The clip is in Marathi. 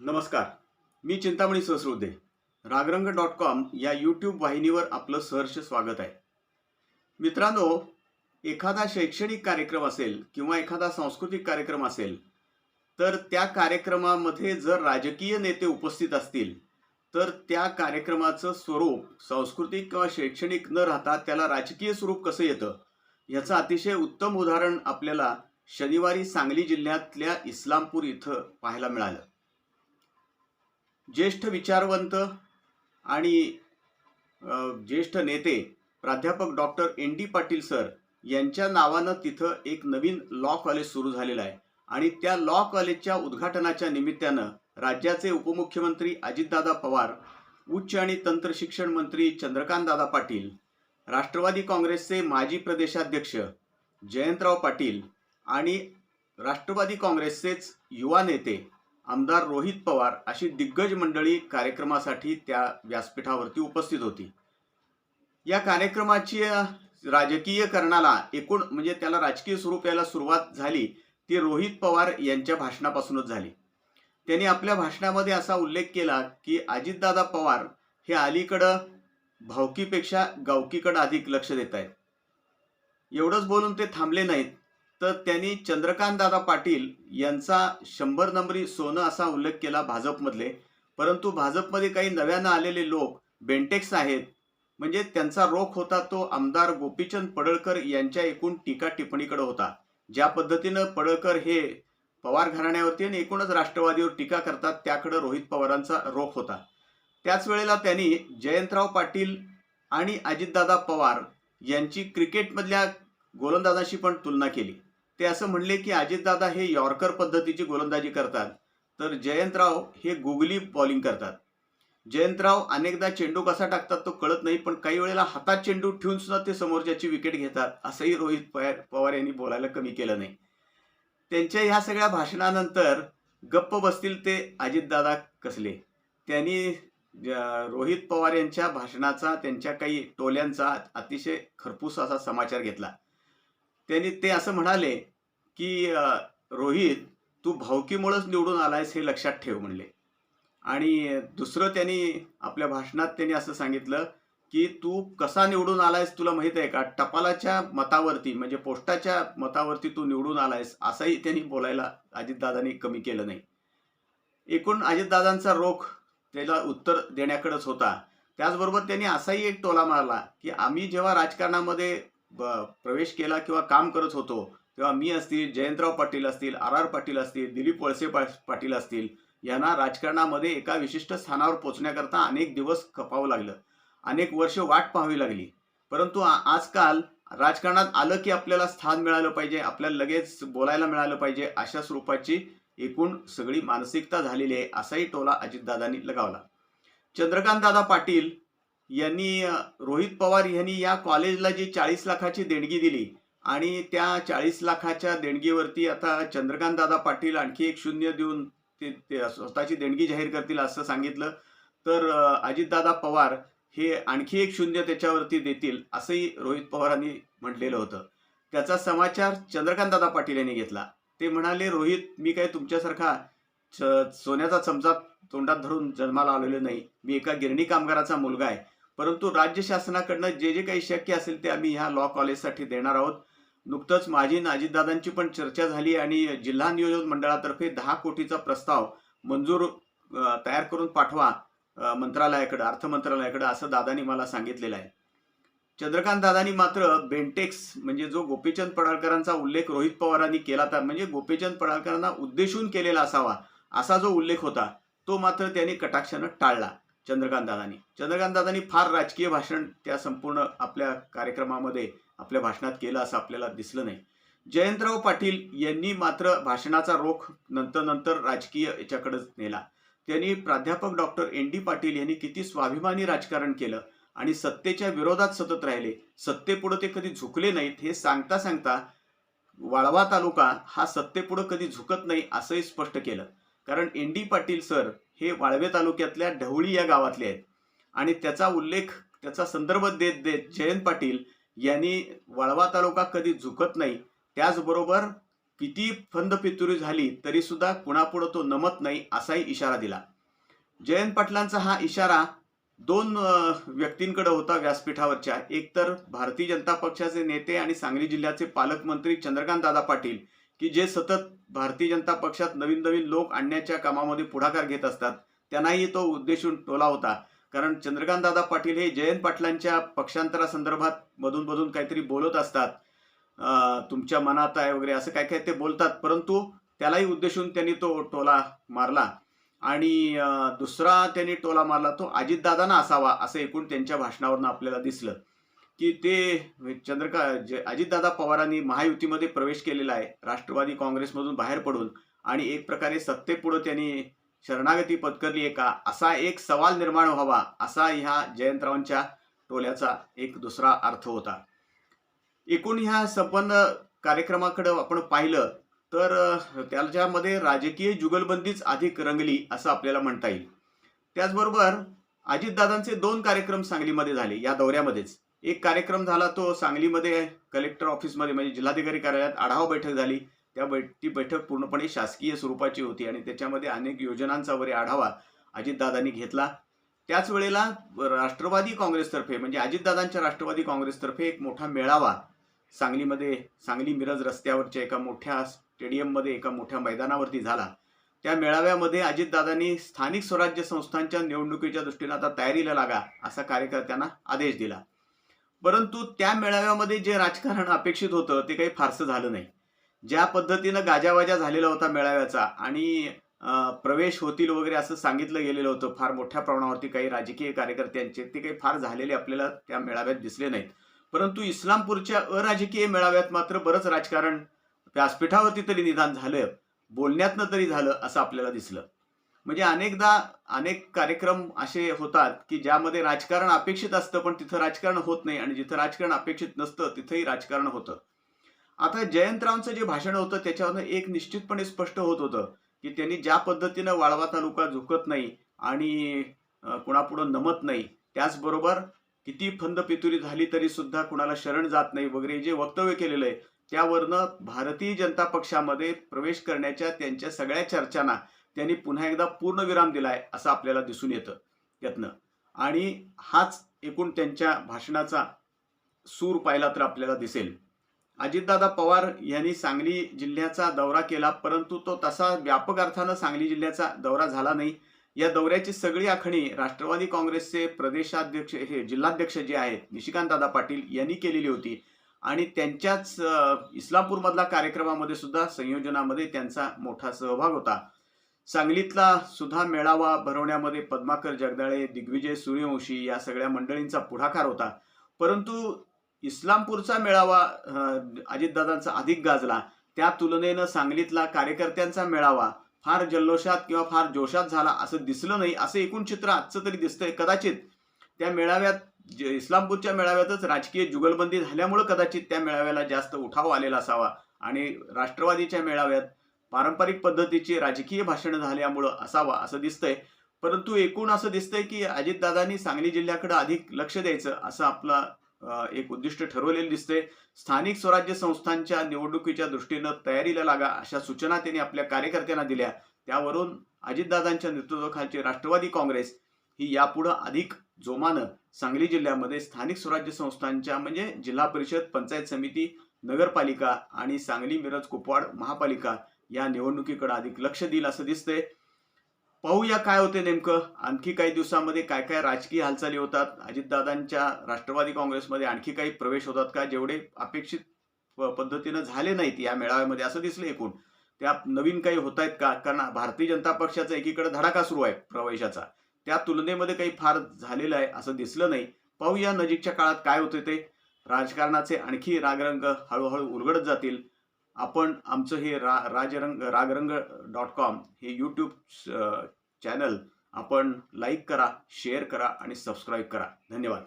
नमस्कार. मी चिंतामणी सहस्रुदे. रागरंग डॉट कॉम या यूट्यूब वाहिनीवर आपलं सहर्ष स्वागत आहे. मित्रांनो एखादा शैक्षणिक कार्यक्रम असेल किंवा एखादा सांस्कृतिक कार्यक्रम असेल तर त्या कार्यक्रमामध्ये जर राजकीय नेते उपस्थित असतील तर त्या कार्यक्रमाचं स्वरूप सांस्कृतिक किंवा शैक्षणिक न राहता त्याला राजकीय स्वरूप कसं येतं याचं अतिशय उत्तम उदाहरण आपल्याला शनिवारी सांगली जिल्ह्यातल्या इस्लामपूर इथं पाहायला मिळालं. ज्येष्ठ विचारवंत आणि ज्येष्ठ नेते प्राध्यापक doctor N D Patil sir यांच्या नावानं तिथं एक नवीन लॉ कॉलेज सुरू झालेलं आहे. आणि त्या लॉ कॉलेजच्या उद्घाटनाच्या निमित्तानं राज्याचे उपमुख्यमंत्री अजितदादा पवार उच्च आणि तंत्र शिक्षण मंत्री चंद्रकांतदादा पाटील राष्ट्रवादी काँग्रेसचे माजी प्रदेशाध्यक्ष जयंतराव पाटील आणि राष्ट्रवादी काँग्रेसचेच युवा नेते आमदार रोहित पवार अशी दिग्गज मंडळी कार्यक्रमासाठी त्या व्यासपीठावरती उपस्थित होती. या कार्यक्रमाची राजकीयकरणाला एकूण म्हणजे त्याला राजकीय स्वरूप यायला सुरुवात झाली ती रोहित पवार यांच्या भाषणापासूनच झाली. त्यांनी आपल्या भाषणामध्ये असा उल्लेख केला की अजितदादा पवार हे अलीकडं भावकीपेक्षा गावकीकडं अधिक लक्ष देत आहेत एवढंच बोलून ते थांबले नाहीत. तर त्यांनी चंद्रकांतदादा पाटील यांचा शंभर नंबरी सोनं असा उल्लेख केला भाजपमधले. परंतु भाजपमध्ये काही नव्यानं आलेले लोक बेंटेक्स आहेत म्हणजे त्यांचा रोख होता तो आमदार गोपीचंद पडळकर यांच्या एकूण टीका टिप्पणीकडे होता. ज्या पद्धतीनं पडळकर हे पवार घराण्यावरती आणि एकूणच राष्ट्रवादीवर टीका करतात त्याकडे रोहित पवारांचा रोख होता. त्याच वेळेला त्यांनी जयंतराव पाटील आणि अजितदादा पवार यांची क्रिकेटमधल्या गोलंदाजाशी पण तुलना केली. ते असं म्हणले की अजितदादा हे यॉर्कर पद्धतीची गोलंदाजी करतात तर जयंतराव हे गुगली बॉलिंग करतात. जयंतराव अनेकदा चेंडू कसा टाकतात तो कळत नाही पण काही वेळेला हातात चेंडू ठेवून सुद्धा ते समोरच्याची विकेट घेतात असंही रोहित पवार पवार यांनी बोलायला कमी केलं नाही. त्यांच्या ह्या सगळ्या भाषणानंतर गप्प बसतील ते अजितदादा कसले? त्यांनी ज- रोहित पवार यांच्या भाषणाचा त्यांच्या काही टोल्यांचा अतिशय खरपूस असा समाचार घेतला. त्यांनी ते असं म्हणाले की रोहित तू भावकीमुळंच निवडून आलायस हे लक्षात ठेव म्हणले. आणि दुसरं त्यांनी आपल्या भाषणात त्यांनी असं सांगितलं की तू कसा निवडून आलायस तुला माहीत आहे का? टपालाच्या मतावरती म्हणजे पोस्टाच्या मतावरती तू निवडून आलायस असंही त्यांनी बोलायला अजितदादांनी कमी केलं नाही. एकूण अजितदादांचा रोख त्याला उत्तर देण्याकडेच होता. त्याचबरोबर त्यांनी असाही एक टोला मारला की आम्ही जेव्हा राजकारणामध्ये प्रवेश केला किंवा काम करत होतो तेव्हा मी असतील जयंतराव पाटील असतील आर आर पाटील असतील दिलीप वळसे पा- पाटील असतील यांना राजकारणामध्ये एका विशिष्ट स्थानावर पोचण्याकरता अनेक दिवस खपावं लागलं. अनेक वर्ष वाट पाहावी लागली. परंतु आजकाल राजकारणात आलं की आपल्याला स्थान मिळालं पाहिजे आपल्याला लगेच बोलायला मिळालं पाहिजे अशा स्वरूपाची एकूण सगळी मानसिकता झालेली आहे असाही टोला अजितदादांनी लगावला. चंद्रकांतदादा पाटील यांनी रोहित पवार यांनी या कॉलेजला जी चाळीस लाखाची देणगी दिली आणि त्या चाळीस लाखाच्या देणगीवरती आता चंद्रकांत दादा पाटील आणखी एक शून्य देऊन ते ते स्वतःची देणगी जाहीर करतील असं सांगितलं. तर अजितदादा पवार हे आणखी एक शून्य त्याच्यावरती देतील असंही रोहित पवारांनी म्हटलेलं होतं. त्याचा समाचार चंद्रकांत दादा पाटील यांनी घेतला. ते म्हणाले रोहित मी काय तुमच्यासारखा च- सोन्याचा चमचा तोंडात धरून जन्माला आलेलो नाही. मी एका गिरणी कामगाराचा मुलगा आहे. परंतु राज्य शासनाकडनं जे जे काही शक्य असेल ते आम्ही ह्या लॉ कॉलेजसाठी देणार आहोत. नुकतंच माजी नाजीदादांची पण चर्चा झाली आणि जिल्हा नियोजन मंडळातर्फे दहा कोटीचा प्रस्ताव मंजूर तयार करून पाठवा मंत्रालयाकडं मंत्रालयाकडे अर्थ मंत्रालयाकडे असं दादानी मला सांगितलेलं आहे. चंद्रकांत दादानी मात्र बेंटेक्स म्हणजे जो गोपीचंद पडाळकरांचा उल्लेख रोहित पवारांनी केला तर म्हणजे गोपीचंद पडाळकरांना उद्देशून केलेला असावा असा जो उल्लेख होता तो मात्र त्यांनी कटाक्षानं टाळला चंद्रकांत दादानी. चंद्रकांत दादानी फार राजकीय भाषण त्या संपूर्ण आपल्या कार्यक्रमामध्ये आपल्या भाषणात केलं असं आपल्याला दिसलं नाही. जयंतराव पाटील यांनी मात्र भाषणाचा रोख नंतर नंतर राजकीय याच्याकडेच नेला. त्यांनी प्राध्यापक डॉक्टर एन डी पाटील यांनी किती स्वाभिमानी राजकारण केलं आणि सत्तेच्या विरोधात सतत राहिले. सत्तेपुढे ते कधी झुकले नाहीत हे सांगता सांगता वाळवा तालुका हा सत्तेपुढे कधी झुकत नाही असंही स्पष्ट केलं. कारण एन डी पाटील सर हे वाळवे तालुक्यातल्या ढवळी या गावातले आहेत. आणि त्याचा उल्लेख त्याचा संदर्भ देत देत जयंत पाटील यांनी वळवा तालुका कधी झुकत नाही त्याचबरोबर किती फंद पितुरी झाली तरी सुद्धा कुणापुढं तो नमत नाही असाही इशारा दिला. जयंत पाटलांचा हा इशारा दोन व्यक्तींकडे होता व्यासपीठावरच्या. एक तर भारतीय जनता पक्षाचे नेते आणि सांगली जिल्ह्याचे पालकमंत्री चंद्रकांत दादा पाटील की जे सतत भारतीय जनता पक्षात नवीन नवीन लोक आणण्याच्या कामामध्ये पुढाकार घेत असतात त्यांनाही तो उद्देशून टोला होता. कारण चंद्रकांत दादा पाटील हे जयंत पाटलांच्या पक्षांतरासंदर्भात मधून मधून काहीतरी बोलत असतात. तुमच्या मनात आहे वगैरे असं काय काय ते बोलतात. परंतु त्यालाही उद्देशून त्यांनी तो टोला मारला. आणि दुसरा त्यांनी टोला मारला तो अजितदादांना असावा असं एकूण त्यांच्या भाषणावरनं आपल्याला दिसलं. की ते चंद्रका जे अजितदादा पवारांनी महायुतीमध्ये प्रवेश केलेला आहे. राष्ट्रवादी काँग्रेसमधून बाहेर पडून आणि एक प्रकारे सत्तेपुढं त्यांनी शरणागती पत्करली आहे का? असा एक सवाल निर्माण व्हावा असा ह्या जयंतरावांच्या टोल्याचा एक दुसरा अर्थ होता. एकूण ह्या संपन्न कार्यक्रमाकडं आपण पाहिलं तर त्याच्यामध्ये राजकीय जुगलबंदीच अधिक रंगली असं आपल्याला म्हणता येईल. त्याचबरोबर अजितदादांचे दोन कार्यक्रम सांगलीमध्ये झाले या दौऱ्यामध्येच. एक कार्यक्रम झाला तो सांगलीमध्ये कलेक्टर ऑफिसमध्ये म्हणजे जिल्हाधिकारी कार्यालयात आढावा बैठक झाली. त्या बै ती बैठक पूर्णपणे शासकीय स्वरूपाची होती आणि त्याच्यामध्ये अनेक योजनांचा वरे आढावा अजितदादांनी घेतला. त्याच वेळेला राष्ट्रवादी काँग्रेसतर्फे म्हणजे अजितदादांच्या राष्ट्रवादी काँग्रेसतर्फे एक मोठा मेळावा सांगलीमध्ये सांगली मिरज रस्त्यावरच्या एका मोठ्या स्टेडियममध्ये एका मोठ्या मैदानावरती झाला. त्या मेळाव्यामध्ये अजितदादांनी स्थानिक स्वराज्य संस्थांच्या निवडणुकीच्या दृष्टीने आता तयारीला लागा असा कार्यकर्त्यांना आदेश दिला. परंतु त्या मेळाव्यामध्ये जे राजकारण अपेक्षित होतं ते काही फारसं झालं नाही. ज्या पद्धतीनं गाजावाजा झालेला होता मेळाव्याचा आणि प्रवेश होतील वगैरे असं सांगितलं गेलेलं होतं फार मोठ्या प्रमाणावरती काही राजकीय कार्यकर्त्यांचे ते काही फार झालेले आपल्याला त्या मेळाव्यात दिसले नाहीत. परंतु इस्लामपूरच्या अराजकीय मेळाव्यात मात्र बरंच राजकारण व्यासपीठावरती तरी निदान झालं बोलण्यातनं तरी झालं असं आपल्याला दिसलं. म्हणजे अनेकदा अनेक कार्यक्रम असे होतात की ज्यामध्ये राजकारण अपेक्षित असतं पण तिथं राजकारण होत नाही आणि जिथं राजकारण अपेक्षित नसतं तिथंही राजकारण होतं. आता जयंतरावांचं जे भाषण होतं त्याच्यावरनं एक निश्चितपणे स्पष्ट होत होतं की त्यांनी ज्या पद्धतीनं वाळवा तालुका झुकत नाही आणि कुणापुढं नमत नाही त्याचबरोबर किती फंद पितुरी झाली तरी सुद्धा कुणाला शरण जात नाही वगैरे जे वक्तव्य केलेलं आहे त्यावरनं भारतीय जनता पक्षामध्ये प्रवेश करण्याच्या त्यांच्या सगळ्या चर्चांना त्यांनी पुन्हा एकदा पूर्णविराम दिलाय असं आपल्याला दिसून येतं यातनं. आणि हाच एकूण त्यांच्या भाषणाचा सूर पाहिला तर आपल्याला दिसेल. अजितदादा पवार यांनी सांगली जिल्ह्याचा दौरा केला परंतु तो तसा व्यापक अर्थानं सांगली जिल्ह्याचा दौरा झाला नाही. या दौऱ्याची सगळी आखणी राष्ट्रवादी काँग्रेसचे प्रदेशाध्यक्ष हे जिल्हाध्यक्ष जे आहेत निशिकांत दादा पाटील यांनी केलेली होती. आणि त्यांच्याच इस्लामपूरमधला कार्यक्रमामध्ये सुद्धा संयोजनामध्ये त्यांचा मोठा सहभाग होता. सांगलीतला सुद्धा मेळावा भरवण्यामध्ये पद्माकर जगदाळे दिग्विजय सूर्यवंशी या सगळ्या मंडळींचा पुढाकार होता. परंतु इस्लामपूरचा मेळावा अजितदादांचा अधिक गाजला. त्या तुलनेनं सांगलीतला कार्यकर्त्यांचा मेळावा फार जल्लोषात किंवा फार जोशात झाला असं दिसलं नाही असं एकूण चित्र आजचं तरी दिसतंय. कदाचित त्या मेळाव्यात जे इस्लामपूरच्या मेळाव्यातच राजकीय जुगलबंदी झाल्यामुळं कदाचित त्या मेळाव्याला जास्त उठाव आलेला असावा. आणि राष्ट्रवादीच्या मेळाव्यात पारंपरिक पद्धतीची राजकीय भाषणं झाल्यामुळं असावा असं दिसतंय. परंतु एकूण असं दिसतंय की अजितदादांनी सांगली जिल्ह्याकडे अधिक लक्ष द्यायचं असं आपलं एक उद्दिष्ट ठरवलेलं दिसते. स्थानिक स्वराज्य संस्थांच्या निवडणुकीच्या दृष्टीनं तयारीला लागा अशा सूचना त्यांनी आपल्या कार्यकर्त्यांना दिल्या. त्यावरून अजितदादांच्या नेतृत्वाखालची राष्ट्रवादी काँग्रेस ही यापुढं अधिक जोमानं सांगली जिल्ह्यामध्ये स्थानिक स्वराज्य संस्थांच्या म्हणजे जिल्हा परिषद पंचायत समिती नगरपालिका आणि सांगली मिरज कुपवाड महापालिका या निवडणुकीकडे अधिक लक्ष देईल असं दिसतंय. पाहूया काय होते नेमकं. आणखी काही दिवसामध्ये काय काय राजकीय हालचाली होतात. अजितदादांच्या राष्ट्रवादी काँग्रेसमध्ये आणखी काही प्रवेश होतात का? जेवढे अपेक्षित प- पद्धतीनं झाले नाहीत या मेळाव्यामध्ये असं दिसलं एकूण. त्या नवीन काही होत आहेत का? कारण भारतीय जनता पक्षाचा एकीकडे धडाका सुरू आहे प्रवेशाचा. त्या तुलनेमध्ये काही फार झालेलं आहे असं दिसलं नाही. पाहूया नजीकच्या काळात काय होते ते. राजकारणाचे आणखी रागरंग हळूहळू उलगडत जातील. आपण आमचं हे रा राजरंग रागरंग डॉट कॉम हे यूट्यूब चॅनल आपण लाईक करा शेअर करा आणि सबस्क्राईब करा. धन्यवाद.